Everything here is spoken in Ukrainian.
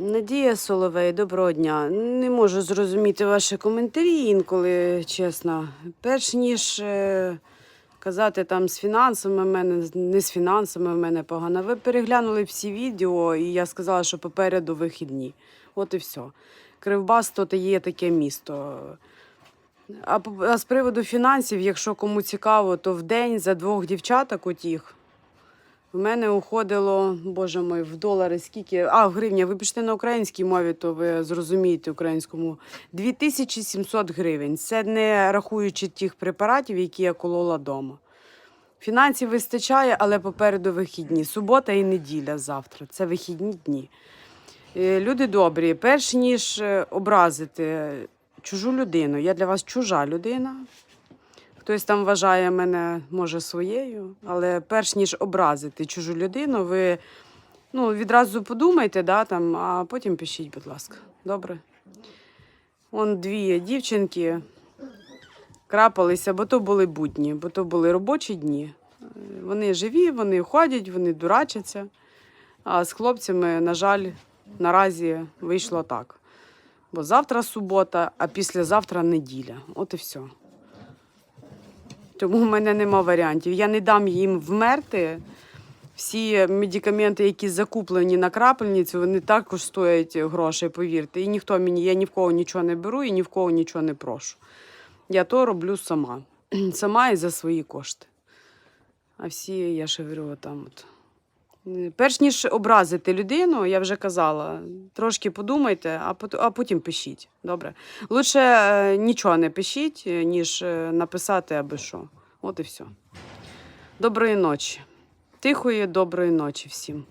Надія Соловей, доброго дня. Не можу зрозуміти ваші коментарі інколи, чесно. Перш ніж е, казати там з фінансами в мене, не з фінансами в мене погано. Ви переглянули всі відео, і я сказала, що попереду вихідні. От і все. Кривбас то є таке місто. А, з приводу фінансів, якщо кому цікаво, то в день за двох дівчаток утіх. В мене уходило, боже мой, в долари скільки. А, в гривня, ви пишете на українській мові, то ви зрозумієте українському. 2700 гривень. Це не рахуючи тих препаратів, які я колола вдома. Фінансів вистачає, але попереду вихідні. Субота і неділя завтра. Це вихідні дні. Е, Люди добрі, перш ніж е, образити чужу людину, я для вас чужа людина. Хтось там вважає мене, може, своєю, але перш ніж образити чужу людину, ви ну, відразу подумайте, да, там, а потім пишіть, будь ласка. Добре? Он дві дівчинки крапалися, бо то були будні, бо то були робочі дні. Вони живі, вони ходять, вони дурачаться. А з хлопцями, на жаль, наразі вийшло так. Бо завтра субота, а післязавтра неділя. От і все. Тому в мене нема варіантів. Я не дам їм вмерти. Всі медикаменти, які закуплені на крапельницю, вони також стоять грошей, повірте. І ніхто мені, я ні в кого нічого не беру і ні в кого нічого не прошу. Я то роблю сама. Сама і за свої кошти. А всі, я ще говорю, там от. Перш ніж образити людину, я вже казала, трошки подумайте, а а потім пишіть. Добре. Лучше е, нічого не пишіть, е, ніж е, написати аби що. От і все. Доброї ночі. Тихої, доброї ночі всім.